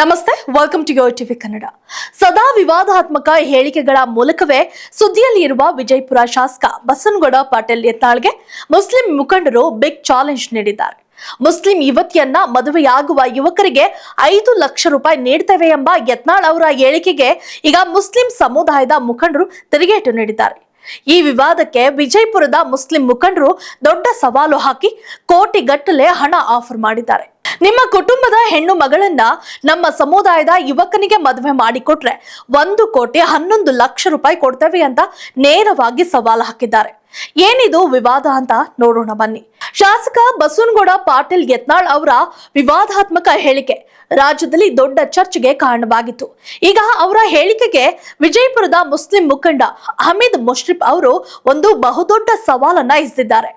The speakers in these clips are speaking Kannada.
ನಮಸ್ತೆ welcome to your TV Kannada ಸದಾ ವಿವಾದಾತ್ಮಕ ಹೇಳಿಕೆಗಳ ಮೂಲಕವೇ ಸುದ್ದಿಯಲ್ಲಿ ಇರುವ ವಿಜಯಪುರ ಶಾಸಕ ಬಸನಗೌಡ ಪಾಟೀಲ್ ಯತ್ನಾಳ್ಗೆ ಮುಸ್ಲಿಂ ಮುಖಂಡರು ಬಿಗ್ ಚಾಲೆಂಜ್ ನೀಡಿದ್ದಾರೆ. ಮುಸ್ಲಿಂ ಯುವತಿಯನ್ನ ಮದುವೆಯಾಗುವ ಯುವಕರಿಗೆ ಐದು ಲಕ್ಷ ರೂಪಾಯಿ ನೀಡ್ತೇವೆ ಎಂಬ ಯತ್ನಾಳ್ ಅವರ ಹೇಳಿಕೆಗೆ ಈಗ ಮುಸ್ಲಿಂ ಸಮುದಾಯದ ಮುಖಂಡರು ತಿರುಗೇಟು ನೀಡಿದ್ದಾರೆ. ಈ ವಿವಾದಕ್ಕೆ ವಿಜಯಪುರದ ಮುಸ್ಲಿಂ ಮುಖಂಡರು ದೊಡ್ಡ ಸವಾಲು ಹಾಕಿ ಕೋಟಿಗಟ್ಟಲೆ ಹಣ ಆಫರ್ ಮಾಡಿದ್ದಾರೆ. ನಿಮ್ಮ ಕುಟುಂಬದ ಹೆಣ್ಣು ಮಗಳನ್ನ ನಮ್ಮ ಸಮುದಾಯದ ಯುವಕನಿಗೆ ಮದುವೆ ಮಾಡಿಕೊಟ್ರೆ ಒಂದು ಕೋಟಿ ಹನ್ನೊಂದು ಲಕ್ಷ ರೂಪಾಯಿ ಕೊಡ್ತೇವೆ ಅಂತ ನೇರವಾಗಿ ಸವಾಲು ಹಾಕಿದ್ದಾರೆ. ಏನಿದು ವಿವಾದ ಅಂತ ನೋಡೋಣ ಬನ್ನಿ. ಶಾಸಕ ಬಸವನಗೌಡ ಪಾಟೀಲ್ ಯತ್ನಾಳ್ ಅವರ ವಿವಾದಾತ್ಮಕ ಹೇಳಿಕೆ ರಾಜ್ಯದಲ್ಲಿ ದೊಡ್ಡ ಚರ್ಚೆಗೆ ಕಾರಣವಾಗಿತ್ತು. ಈಗ ಅವರ ಹೇಳಿಕೆಗೆ ವಿಜಯಪುರದ ಮುಸ್ಲಿಂ ಮುಖಂಡ ಅಹಮದ್ ಮುಷ್ರಿಫ್ ಅವರು ಒಂದು ಬಹುದೊಡ್ಡ ಸವಾಲನ್ನ ಇಸ್ದಿದ್ದಾರೆ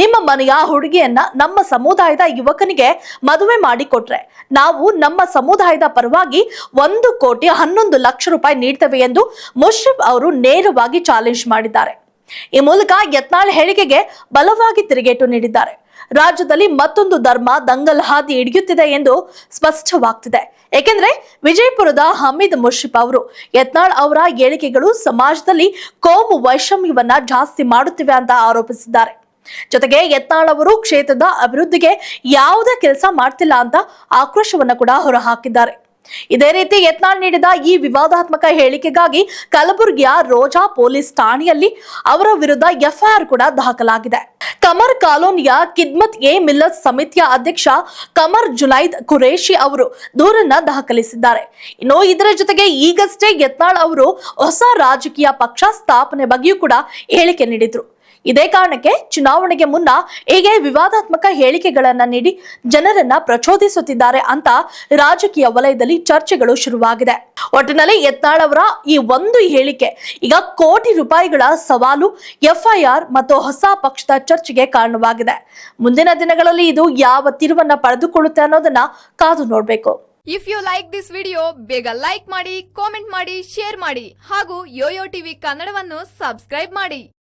ನಿಮ್ಮ ಮನೆಯ ಹುಡುಗಿಯನ್ನ ನಮ್ಮ ಸಮುದಾಯದ ಯುವಕನಿಗೆ ಮದುವೆ ಮಾಡಿಕೊಟ್ರೆ ನಾವು ನಮ್ಮ ಸಮುದಾಯದ ಪರವಾಗಿ ಒಂದು ಕೋಟಿ ಹನ್ನೊಂದು ಲಕ್ಷ ರೂಪಾಯಿ ನೀಡ್ತೇವೆ ಎಂದು ಮುಷ್ರಿಫ್ ಅವರು ನೇರವಾಗಿ ಚಾಲೆಂಜ್ ಮಾಡಿದ್ದಾರೆ. ಈ ಮೂಲಕ ಯತ್ನಾಳ್ ಹೇಳಿಕೆಗೆ ಬಲವಾಗಿ ತಿರುಗೇಟು ನೀಡಿದ್ದಾರೆ. ರಾಜ್ಯದಲ್ಲಿ ಮತ್ತೊಂದು ಧರ್ಮ ದಂಗಲ್ ಹಾದಿ ಹಿಡಿಯುತ್ತಿದೆ ಎಂದು ಸ್ಪಷ್ಟವಾಗ್ತಿದೆ. ಏಕೆಂದ್ರೆ ವಿಜಯಪುರದ ಹಮೀದ್ ಮುರ್ಷಿಪ್ ಅವರು, ಯತ್ನಾಳ್ ಅವರ ಹೇಳಿಕೆಗಳು ಸಮಾಜದಲ್ಲಿ ಕೋಮು ವೈಷಮ್ಯವನ್ನ ಜಾಸ್ತಿ ಮಾಡುತ್ತಿವೆ ಅಂತ ಆರೋಪಿಸಿದ್ದಾರೆ. ಜೊತೆಗೆ ಯತ್ನಾಳ್ ಅವರು ಕ್ಷೇತ್ರದ ಅಭಿವೃದ್ಧಿಗೆ ಯಾವುದೇ ಕೆಲಸ ಮಾಡ್ತಿಲ್ಲ ಅಂತ ಆಕ್ರೋಶವನ್ನ ಕೂಡ ಹೊರಹಾಕಿದ್ದಾರೆ. ಇದೇ ರೀತಿ ಯತ್ನಾಳ್ ನೀಡಿದ ಈ ವಿವಾದಾತ್ಮಕ ಹೇಳಿಕೆಗಾಗಿ ಕಲಬುರಗಿಯ ರೋಜಾ ಪೊಲೀಸ್ ಠಾಣೆಯಲ್ಲಿ ಅವರ ವಿರುದ್ಧ ಎಫ್ಐಆರ್ ಕೂಡ ದಾಖಲಾಗಿದೆ. ಕಮರ್ ಕಾಲೋನಿಯ ಕಿದ್ಮತ್ ಎ ಮಿಲ್ಲತ್ ಸಮಿತಿಯ ಅಧ್ಯಕ್ಷ ಕಮರ್ ಜುನೈದ್ ಖುರೇಶಿ ಅವರು ದೂರನ್ನ ದಾಖಲಿಸಿದ್ದಾರೆ. ಇನ್ನು ಇದರ ಜೊತೆಗೆ ಈಗಷ್ಟೇ ಯತ್ನಾಳ್ ಅವರು ಹೊಸ ರಾಜಕೀಯ ಪಕ್ಷ ಸ್ಥಾಪನೆ ಬಗ್ಗೆಯೂ ಕೂಡ ಹೇಳಿಕೆ ನೀಡಿದ್ರು. ಇದೇ ಕಾರಣಕ್ಕೆ ಚುನಾವಣೆಗೆ ಮುನ್ನ ಹೀಗೆ ವಿವಾದಾತ್ಮಕ ಹೇಳಿಕೆಗಳನ್ನ ನೀಡಿ ಜನರನ್ನ ಪ್ರಚೋದಿಸುತ್ತಿದ್ದಾರೆ ಅಂತ ರಾಜಕೀಯ ವಲಯದಲ್ಲಿ ಚರ್ಚೆಗಳು ಶುರುವಾಗಿದೆ. ಒಟ್ಟಿನಲ್ಲಿ ಯತ್ನಾಳ್ ಅವರ ಈ ಒಂದು ಹೇಳಿಕೆ, ಈಗ ಕೋಟಿ ರೂಪಾಯಿಗಳ ಸವಾಲು ಎಫ್ಐಆರ್ ಮತ್ತು ಹೊಸ ಪಕ್ಷದ ಚರ್ಚೆಗೆ ಕಾರಣವಾಗಿದೆ. ಮುಂದಿನ ದಿನಗಳಲ್ಲಿ ಇದು ಯಾವ ತಿರುವನ್ನ ಪಡೆದುಕೊಳ್ಳುತ್ತೆ ಅನ್ನೋದನ್ನ ಕಾದು ನೋಡಬೇಕು. If you like this video ಬೇಗ ಲೈಕ್ ಮಾಡಿ ಕಾಮೆಂಟ್ ಮಾಡಿ ಶೇರ್ ಮಾಡಿ ಹಾಗೂ ಯೋಯೋ ಟಿವಿ ಕನ್ನಡವನ್ನು ಸಬ್ಸ್ಕ್ರೈಬ್ ಮಾಡಿ.